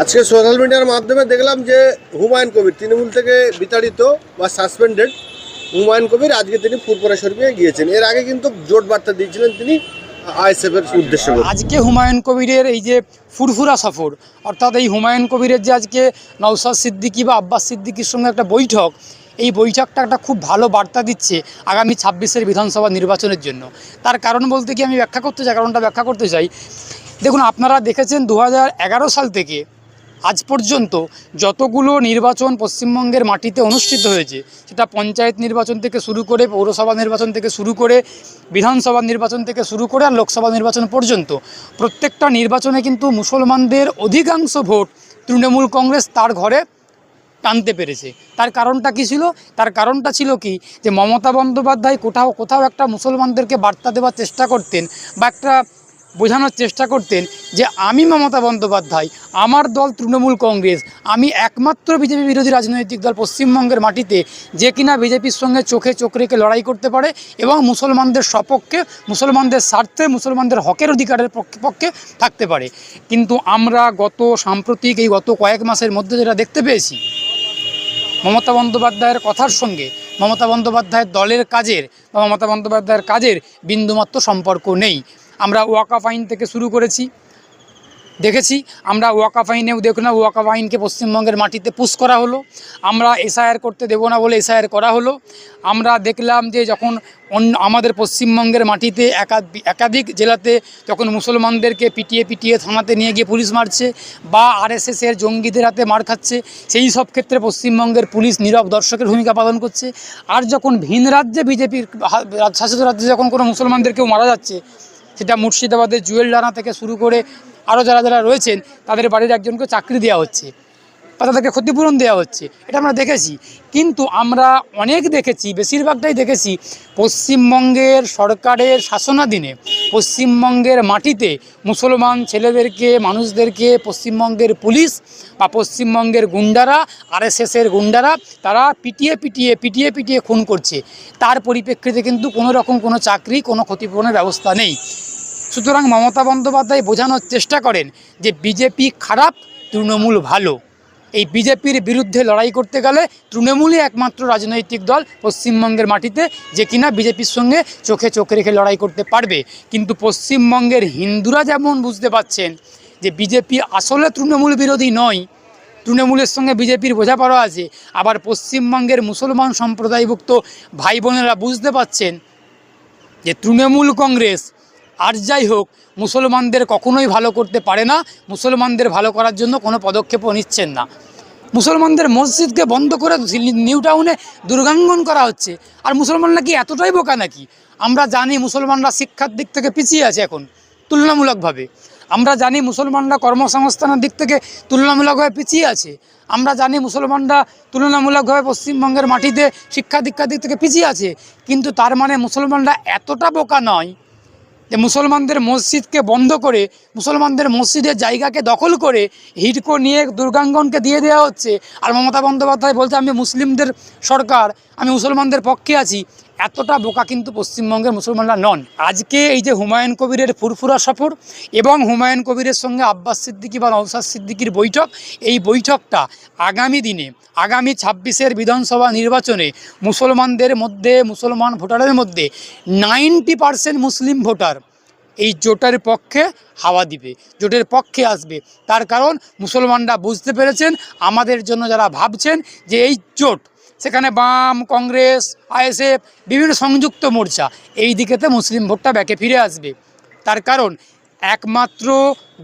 আজকে সোশ্যাল মিডিয়ার মাধ্যমে দেখলাম যে হুমায়ুন কবির, তৃণমূল থেকে বিতাড়িত বা সাসপেন্ডেড হুমায়ুন কবির আজকে তিনি ফুরপুরা শরীফে গিয়েছেন। এর আগে কিন্তু জোট বার্তা দিয়েছিলেন তিনি আজকে হুমায়ুন কবিরের এই যে ফুরফুরা সফর, অর্থাৎ এই হুমায়ুন কবিরের যে আজকে নওসাদ সিদ্দিকী বা আব্বাস সিদ্দিকীর সঙ্গে একটা বৈঠক, এই বৈঠকটা একটা খুব ভালো বার্তা দিচ্ছে আগামী ছাব্বিশের বিধানসভা নির্বাচনের জন্য। তার কারণ বলতে কি আমি ব্যাখ্যা করতে চাই, কারণটা ব্যাখ্যা করতে চাই। দেখুন, আপনারা দেখেছেন দু হাজার এগারো সাল থেকে আজ পর্যন্ত যতগুলো নির্বাচন পশ্চিমবঙ্গের মাটিতে অনুষ্ঠিত হয়েছে, সেটা পঞ্চায়েত নির্বাচন থেকে শুরু করে পৌরসভা নির্বাচন থেকে শুরু করে বিধানসভা নির্বাচন থেকে শুরু করে আর লোকসভা নির্বাচন পর্যন্ত, প্রত্যেকটা নির্বাচনে কিন্তু মুসলমানদের অধিকাংশ ভোট তৃণমূল কংগ্রেস তার ঘরে টানতে পেরেছে। তার কারণটা কি ছিল? তার কারণটা ছিল কি? যে মমতা বন্দ্যোপাধ্যায় কোথাও কোথাও একটা মুসলমানদেরকে বার্তা দেওয়ার চেষ্টা করতেন বা একটা বোঝানোর চেষ্টা করতেন যে আমি মমতা বন্দ্যোপাধ্যায়, আমার দল তৃণমূল কংগ্রেস, আমি একমাত্র বিজেপি বিরোধী রাজনৈতিক দল পশ্চিমবঙ্গের মাটিতে যে কিনা বিজেপির সঙ্গে চোখে চোখ রেখে লড়াই করতে পারে এবং মুসলমানদের সপক্ষে, মুসলমানদের স্বার্থে, মুসলমানদের হকের অধিকারের পক্ষে পক্ষে থাকতে পারে। কিন্তু আমরা গত সাম্প্রতিক এই গত কয়েক মাসের মধ্যে যেটা দেখতে পেয়েছি, মমতা বন্দ্যোপাধ্যায়ের কথার সঙ্গে, মমতা বন্দ্যোপাধ্যায়ের দলের কাজের বা মমতা বন্দ্যোপাধ্যায়ের কাজের বিন্দুমাত্র সম্পর্ক নেই। আমরা ওয়াকাফ আইন থেকে শুরু করেছি। দেখেছি, আমরা ওয়াকাফ আইনেও দেখুন না, ওয়াকাফ আইনকে পশ্চিমবঙ্গের মাটিতে পুশ করা হলো। আমরা এসআইআর করতে দেবো না বলে এসআইআর করা হলো। আমরা দেখলাম যে যখন অন্য আমাদের পশ্চিমবঙ্গের মাটিতে একাধ- একাধিক জেলাতে যখন মুসলমানদেরকে পিটিয়ে পিটিয়ে থানাতে নিয়ে গিয়ে পুলিশ মারছে বা আরএসএসের জঙ্গিদের হাতে মার খাচ্ছে। সেই সব ক্ষেত্রে পশ্চিমবঙ্গের পুলিশ নীরব দর্শকের ভূমিকা পালন করছে। আর যখন ভিন রাজ্যে বিজেপির শাসিত রাজ্যে যখন কোনো মুসলমানদেরকেও মারা যাচ্ছে সেটা মুর্শিদাবাদের জুয়েল ডানা থেকে শুরু করে আরও যারা যারা রয়েছেন, তাদের বাড়ির একজনকে চাকরি দেওয়া হচ্ছে বা তাদেরকে ক্ষতিপূরণ দেওয়া হচ্ছে, এটা আমরা দেখেছি। কিন্তু আমরা অনেক দেখেছি, বেশিরভাগটাই দেখেছি পশ্চিমবঙ্গের সরকারের শাসনাধীনে, পশ্চিমবঙ্গের মাটিতে মুসলমান ছেলেদেরকে, মানুষদেরকে পশ্চিমবঙ্গের পুলিশ বা পশ্চিমবঙ্গের গুন্ডারা, আরএসএসের গুন্ডারা, তারা পিটিয়ে পিটিয়ে পিটিয়ে পিটিয়ে খুন করছে। তার পরিপ্রেক্ষিতে কিন্তু কোনো রকম কোনো চাকরি, কোনো ক্ষতিপূরণের ব্যবস্থা নেই। সুতরাং মমতা বন্দ্যোপাধ্যায় বোঝানোর চেষ্টা করেন যে বিজেপি খারাপ, তৃণমূল ভালো। এই বিজেপির বিরুদ্ধে লড়াই করতে গেলে তৃণমূলই একমাত্র রাজনৈতিক দল পশ্চিমবঙ্গের মাটিতে, যে কিনা বিজেপির সঙ্গে চোখে চোখে রেখে লড়াই করতে পারবে। কিন্তু পশ্চিমবঙ্গের হিন্দুরা যেমন বুঝতে পাচ্ছেন যে বিজেপি আসলে তৃণমূল বিরোধী নয়, তৃণমূলের সঙ্গে বিজেপির বোঝাপড়া আছে, আবার পশ্চিমবঙ্গের মুসলমান সম্প্রদায়ভুক্ত ভাই বোনেরা বুঝতে পাচ্ছেন যে তৃণমূল কংগ্রেস আর যাই হোক, মুসলমানদের কখনোই ভালো করতে পারে না, মুসলমানদের ভালো করার জন্য কোনো পদক্ষেপও নিচ্ছেন না। মুসলমানদের মসজিদকে বন্ধ করে নিউ টাউনে দুর্গাঙ্গন করা হচ্ছে। আর মুসলমানরা কি এতটাই বোকা নাকি? আমরা জানি মুসলমানরা শিক্ষার দিক থেকে পিছিয়ে আছে এখন, তুলনামূলকভাবে। আমরা জানি মুসলমানরা কর্মসংস্থানের দিক থেকে তুলনামূলকভাবে পিছিয়ে আছে। আমরা জানি মুসলমানরা তুলনামূলকভাবে পশ্চিমবঙ্গের মাটিতে শিক্ষা দীক্ষার দিক থেকে পিছিয়ে আছে। কিন্তু তার মানে মুসলমানরা এতটা বোকা নয় যে মুসলমানদের মসজিদকে বন্ধ করে, মুসলমানদের মসজিদের জায়গাকে দখল করে হিটকো নিয়ে দুর্গাঙ্গনকে দিয়ে দেওয়া হচ্ছে। আর মমতা বন্দ্যোপাধ্যায় বলছে, আমি মুসলিমদের সরকার, আমি মুসলমানদের পক্ষে আছি। এতটা বোকা কিন্তু পশ্চিমবঙ্গের মুসলমানরা নন। আজকে এই যে হুমায়ুন কবিরের ফুরফুরা সফর এবং হুমায়ুন কবিরের সঙ্গে আব্বাস সিদ্দিকী বা নৌসাদ সিদ্দিকীর বৈঠক, এই বৈঠকটা আগামী দিনে, আগামী ছাব্বিশের বিধানসভা নির্বাচনে মুসলমানদের মধ্যে, মুসলমান ভোটারের মধ্যে নাইনটি পার্সেন্ট মুসলিম ভোটার এই জোটের পক্ষে হাওয়া দিবে, জোটের পক্ষে আসবে। তার কারণ মুসলমানরা বুঝতে পেরেছেন, আমাদের জন্য যারা ভাবছেন যে এই জোট সেখানে বাম, কংগ্রেস, আইএসএফ, বিভিন্ন সংযুক্ত মোর্চা, এই দিকেতে মুসলিম ভোটটা ব্যাকে ফিরে আসবে। তার কারণ, একমাত্র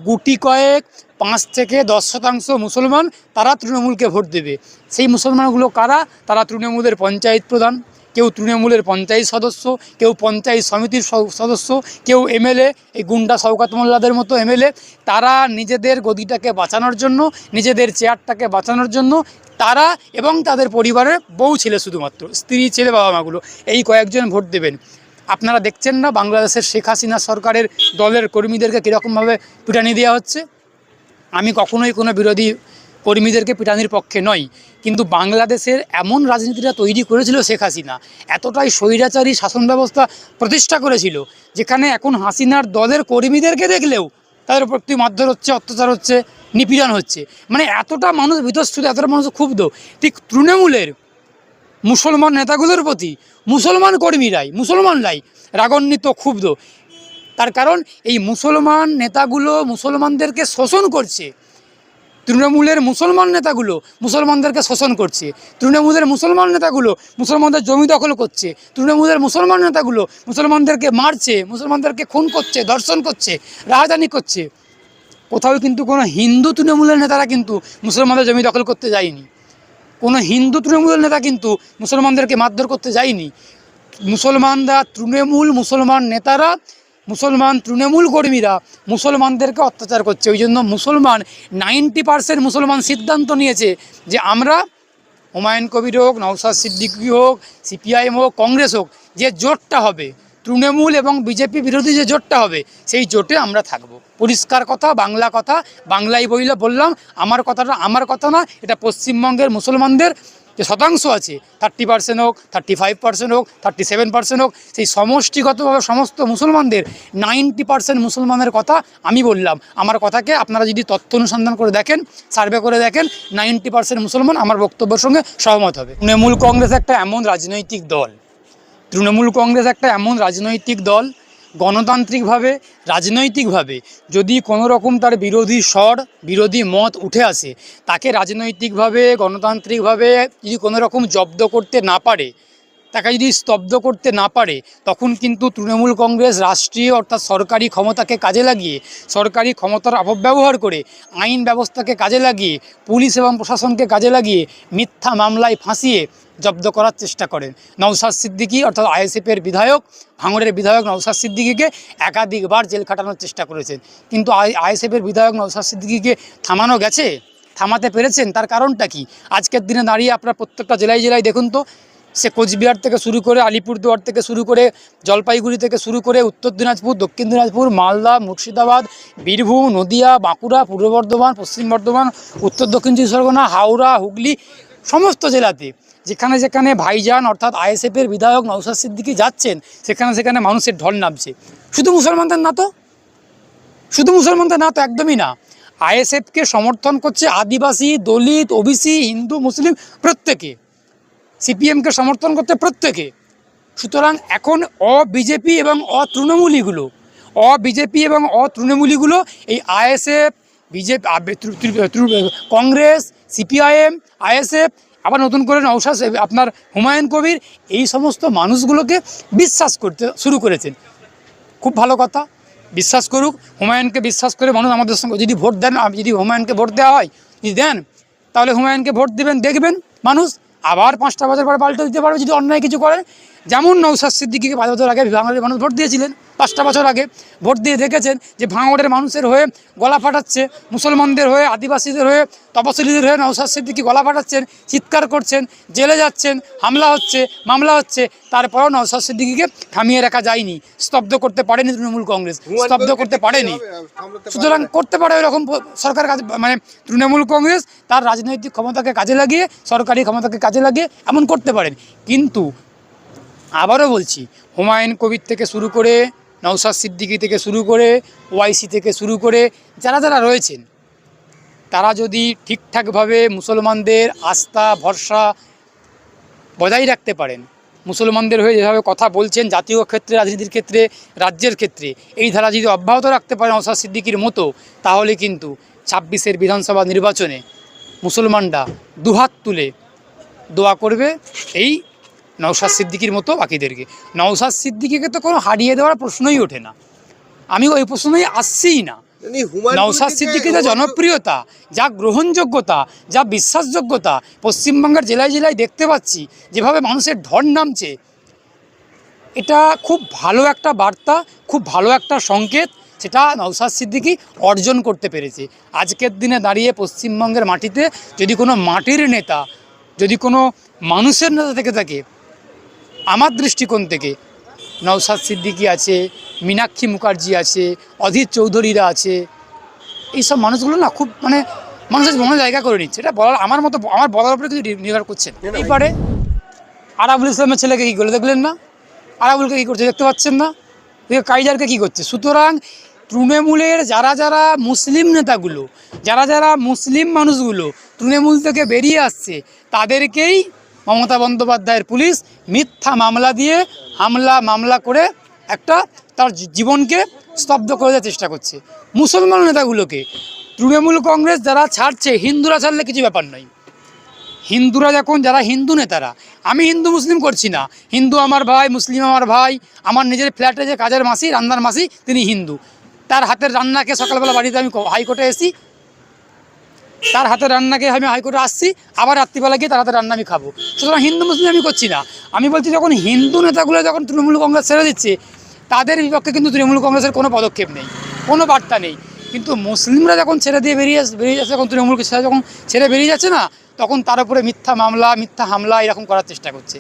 গুটি কয়েক, পাঁচ থেকে দশ শতাংশ মুসলমান, তারা তৃণমূলকে ভোট দেবে। সেই মুসলমানগুলো কারা? তারা তৃণমূলের পঞ্চায়েত প্রধান। কেউ তৃণমূলের পঞ্চায়েত সদস্য, কেউ পঞ্চায়েত সমিতির সদস্য, কেউ এমএলএ, এই গুন্ডা শওকাত মোল্লাদের মতো এমএলএ, তারা নিজেদের গদিটাকে বাঁচানোর জন্য, নিজেদের চেয়ারটাকে বাঁচানোর জন্য, তারা এবং তাদের পরিবারের বউ ছেলে শুধুমাত্র, স্ত্রী ছেলে বাবা মাগুলো, এই কয়েকজন ভোট দেবেন। আপনারা দেখছেন না বাংলাদেশের শেখ হাসিনা সরকারের দলের কর্মীদেরকে কীরকমভাবে পিটানি দেওয়া হচ্ছে? আমি কখনোই কোনো বিরোধী কর্মীদেরকে পিটানির পক্ষে নয়, কিন্তু বাংলাদেশের এমন রাজনীতিটা তৈরি করেছিল শেখ হাসিনা, এতটাই স্বৈরাচারী শাসন ব্যবস্থা প্রতিষ্ঠা করেছিল, যেখানে এখন হাসিনার দলের কর্মীদেরকে দেখলেও তাদের প্রতি মারধর হচ্ছে, অত্যাচার হচ্ছে, নিপীড়ন হচ্ছে। মানে এতটা মানুষ বিতস্তুত এতটা মানুষ ক্ষুব্ধ। ঠিক তৃণমূলের মুসলমান নেতাগুলোর প্রতি মুসলমান কর্মীরাই, মুসলমানরাই রাগান্বিত, ক্ষুব্ধ। তার কারণ এই মুসলমান নেতাগুলো মুসলমানদেরকে শোষণ করছে তৃণমূলের মুসলমান নেতাগুলো মুসলমানদেরকে শোষণ করছে, তৃণমূলের মুসলমান নেতাগুলো মুসলমানদের জমি দখল করছে, তৃণমূলের মুসলমান নেতাগুলো মুসলমানদেরকে মারছে, মুসলমানদেরকে খুন করছে, ধর্ষণ করছে, রাজধানী করছে। কোথাও কিন্তু কোনো হিন্দু তৃণমূলের নেতারা কিন্তু মুসলমানদের জমি দখল করতে যায়নি। কোনো হিন্দু তৃণমূলের নেতা কিন্তু মুসলমানদেরকে মারধর করতে যায়নি। মুসলমানরা তৃণমূল মুসলমান নেতারা মুসলমান তৃণমূল কর্মীরা মুসলমানদেরকে অত্যাচার করছে। ওই জন্য মুসলমান নাইনটি পার্সেন্ট মুসলমান সিদ্ধান্ত নিয়েছে যে আমরা হুমায়ুন কবির হোক নওসাদ সিদ্দিকী হোক, সিপিআইএম হোক, কংগ্রেস হোক, যে জোটটা হবে, তৃণমূল এবং বিজেপি বিরোধী যে জোটটা হবে, সেই জোটে আমরা থাকব। পরিষ্কার কথা, বাংলা কথা, বাংলায় বইলে বললাম, আমার কথাটা আমার কথা না, এটা পশ্চিমবঙ্গের মুসলমানদের যে শতাংশ আছে থার্টি পার্সেন্ট হোক থার্টি ফাইভ পার্সেন্ট হোক থার্টি সেভেন পার্সেন্ট হোক, সেই সমষ্টিগতভাবে সমস্ত মুসলমানদের নাইনটি পার্সেন্ট মুসলমানের কথা আমি বললাম। আমার কথাকে আপনারা যদি তথ্য অনুসন্ধান করে দেখেন সার্ভে করে দেখেন নাইনটি পার্সেন্ট মুসলমান আমার বক্তব্যের সঙ্গে সহমত হবে। তৃণমূল কংগ্রেস একটা এমন রাজনৈতিক দল। তৃণমূল কংগ্রেস একটা এমন রাজনৈতিক দল গণতান্ত্রিকভাবে, রাজনৈতিকভাবে যদি কোনো রকম তার বিরোধী স্বর, বিরোধী মত উঠে আসে, তাকে রাজনৈতিকভাবে, গণতান্ত্রিকভাবে যদি কোনো রকম জব্দ করতে না পারে তাকে যদি স্তব্ধ করতে না পারে, তখন কিন্তু তৃণমূল কংগ্রেস রাষ্ট্রীয় অর্থাৎ সরকারি ক্ষমতাকে কাজে লাগিয়ে, সরকারি ক্ষমতার অপব্যবহার করে, আইন ব্যবস্থাকে কাজে লাগিয়ে, পুলিশ এবং প্রশাসনকে কাজে লাগিয়ে মিথ্যা মামলায় ফাঁসিয়ে জব্দ করার চেষ্টা করেন। নওসাদ সিদ্দিকী অর্থাৎ আইএসএফের বিধায়ক, ভাঙড়ের বিধায়ক নওসাদ সিদ্দিকীকে একাধিকবার জেল খাটানোর চেষ্টা করেছেন। কিন্তু আইএসএফের বিধায়ক নওসাদ সিদ্দিকীকে থামানো গেছে? থামাতে পেরেছেন? তার কারণটা কি? আজকের দিনে দাঁড়িয়ে আপনারা প্রত্যেকটা জেলায় জেলায় দেখুন তো সে কোচবিহার থেকে শুরু করে আলিপুরদুয়ার থেকে শুরু করে জলপাইগুড়ি থেকে শুরু করে উত্তর দিনাজপুর, দক্ষিণ দিনাজপুর, মালদা, মুর্শিদাবাদ, বীরভূম, নদিয়া, বাঁকুড়া, পূর্ব বর্ধমান, পশ্চিম বর্ধমান, উত্তর দক্ষিণ চব্বিশ পরগনা হাওড়া, হুগলি সমস্ত জেলাতে যেখানে যেখানে ভাইজান অর্থাৎ আইএসএফের বিধায়ক নৌসাদ সিদ্দিকি যাচ্ছেন, সেখানে সেখানে মানুষের ঢল নামছে। শুধু মুসলমানদের না তো? শুধু মুসলমানদের না তো, একদমই না। আইএসএফকে সমর্থন করছে আদিবাসী, দলিত, ওবিসি, হিন্দু, মুসলিম প্রত্যেকে। সিপিএমকে সমর্থন করতে প্রত্যেকে। সুতরাং এখন অ বিজেপি এবং অতৃণমূলীগুলো অ বিজেপি এবং অতৃণমূলীগুলো এই ISF, BJP Congress, CPIM, ISF, আবার নতুন করে নৌসাদ আপনার হুমায়ুন কবির, এই সমস্ত মানুষগুলোকে বিশ্বাস করতে শুরু করেছেন। খুব ভালো কথা, বিশ্বাস করুক, হুমায়ুনকে বিশ্বাস করে মানুষ আমাদের সঙ্গে, যদি ভোট দেন যদি হুমায়ুনকে ভোট দেওয়া হয়, যদি দেন, তাহলে হুমায়ুনকে ভোট দেবেন, দেখবেন মানুষ আবার পাঁচটা বছর পরে পাল্টে দিতে পারবে যদি অন্যায় কিছু করেন যেমন নৌসাদ সিদ্দিকিকে পাঁচ বছর আগে বাংলাদেশের মানুষ ভোট দিয়েছিলেন পাঁচটা বছর আগে ভোট দিয়ে দেখেছেন যে ভাঙড়ের মানুষের হয়ে গলা ফাটাচ্ছে মুসলমানদের হয়ে আদিবাসীদের হয়ে তপশিলীদের হয়ে নৌসাদ সিদ্দিকি গলা ফাটাচ্ছেন চিৎকার করছেন জেলে যাচ্ছেন হামলা হচ্ছে মামলা হচ্ছে তারপরেও নৌসাদ সিদ্দিকিকে থামিয়ে রাখা যায়নি স্তব্ধ করতে পারেনি তৃণমূল কংগ্রেস স্তব্ধ করতে পারেনি। সুতরাং করতে পারে এরকম সরকার কাজ মানে তৃণমূল কংগ্রেস তার রাজনৈতিক ক্ষমতাকে কাজে লাগিয়ে সরকারি ক্ষমতাকে কাজে লাগিয়ে এমন করতে পারেন। কিন্তু আবারও বলছি, হুমায়ুন কবির থেকে শুরু করে নৌসাদ সিদ্দিকি থেকে শুরু করে, ওয়াইসি থেকে শুরু করে যারা যারা রয়েছেন, তারা যদি ঠিকঠাকভাবে মুসলমানদের আস্থা, ভরসা বজায় রাখতে পারেন, মুসলমানদের হয়ে যেভাবে কথা বলছেন, জাতীয় ক্ষেত্রে, রাজনীতির ক্ষেত্রে, রাজ্যের ক্ষেত্রে, এই ধারা যদি অব্যাহত রাখতে পারেন ওসাদ সিদ্দিকির মতো, তাহলে কিন্তু ছাব্বিশের বিধানসভা নির্বাচনে মুসলমানরা দুহাত তুলে দোয়া করবে, এই নওশাদ সিদ্দিকির মতো বাকিদেরকে। নওশাদ সিদ্দিকিকে তো কোনো হারিয়ে দেওয়ার প্রশ্নই ওঠে না। আমি ওই প্রশ্নই আসছিই না। নওশাদ সিদ্দিকির যা জনপ্রিয়তা যা গ্রহণযোগ্যতা যা বিশ্বাসযোগ্যতা পশ্চিমবঙ্গের জেলায় জেলায় দেখতে পাচ্ছি যেভাবে মানুষের ঢল নামছে এটা খুব ভালো একটা বার্তা খুব ভালো একটা সংকেত সেটা নওশাদ সিদ্দিকি অর্জন করতে পেরেছে। আজকের দিনে দাঁড়িয়ে পশ্চিমবঙ্গের মাটিতে যদি কোনো মাটির নেতা যদি কোনো মানুষের নেতা থেকে থাকে আমার দৃষ্টিকোণ থেকে নওশাদ সিদ্দিকি আছে, মীনাক্ষী মুখার্জি আছে, অধীর চৌধুরীরা আছে, এইসব মানুষগুলো না খুব মানে মানুষের মনে জায়গা করে নিচ্ছে। এটা বলার আমার মতো আমার বলার উপরে কিছু নির্ভর করছে। এই পারে আরাবুল ইসলামের ছেলেকে কী করে দেখলেন না? আরাবুলকে কী করছে দেখতে পাচ্ছেন না? কাইজারকে কী করছে? সুতরাং তৃণমূলের যারা যারা মুসলিম নেতাগুলো, যারা যারা মুসলিম মানুষগুলো তৃণমূল থেকে বেরিয়ে আসছে, তাদেরকেই মমতা বন্দ্যোপাধ্যায়ের পুলিশ মিথ্যা মামলা দিয়ে হামলা, মামলা করে একটা তার জীবনকে স্তব্ধ করে দেওয়ার চেষ্টা করছে। মুসলমান নেতাগুলোকে, তৃণমূল কংগ্রেস যারা ছাড়ছে, হিন্দুরা ছাড়লে কিছু ব্যাপার নয়। হিন্দুরা যখন, যারা হিন্দু নেতারা, আমি হিন্দু মুসলিম করছি না। হিন্দু আমার ভাই, মুসলিম আমার ভাই, আমার নিজের ফ্ল্যাটে যে কাজের মাসি, রান্নার মাসি, তিনি হিন্দু। তার হাতের রান্নাকে সকালবেলা বাড়িতে আমি হাইকোর্টে এসি তার হাতের রান্নাকে আমি হাইকোর্টে আসছি, আবার রাত্রিবেলা গিয়ে তার হাতে রান্না আমি খাব। সুতরাং হিন্দু, মুসলিম আমি করছি না। আমি বলছি যখন হিন্দু নেতাগুলো যখন তৃণমূল কংগ্রেস ছেড়ে দিচ্ছে, তাদের বিপক্ষে কিন্তু তৃণমূল কংগ্রেসের কোনো পদক্ষেপ নেই, কোনো বার্তা নেই। কিন্তু মুসলিমরা যখন ছেড়ে দিয়ে বেরিয়ে বেরিয়ে যাচ্ছে যখন তৃণমূলকে ছেড়ে যখন ছেড়ে বেরিয়ে যাচ্ছে না, তখন তার উপরে মিথ্যা মামলা, মিথ্যা হামলা এরকম করার চেষ্টা করছে।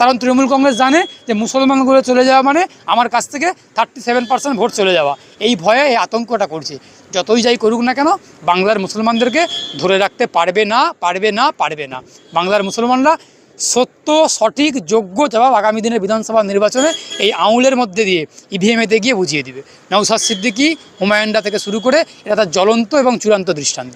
কারণ তৃণমূল কংগ্রেস জানে যে মুসলমানগুলো চলে যাওয়া মানে আমার কাছ থেকে থার্টি সেভেন পার্সেন্ট ভোট চলে যাওয়া। এই ভয়ে, এই আতঙ্কটা করছে। যতই যাই করুক না কেন, বাংলার মুসলমানদেরকে ধরে রাখতে পারবে না পারবে না পারবে না। বাংলার মুসলমানরা সত্য, সঠিক, যোগ্য জবাব আগামী দিনের বিধানসভা নির্বাচনে এই আউলের মধ্যে দিয়ে ইভিএমেতে গিয়ে বুঝিয়ে দিবে। নৌসাদ সিদ্দিকি হুমায়ুনডা থেকে শুরু করে, এটা তার জ্বলন্ত এবং চূড়ান্ত দৃষ্টান্ত।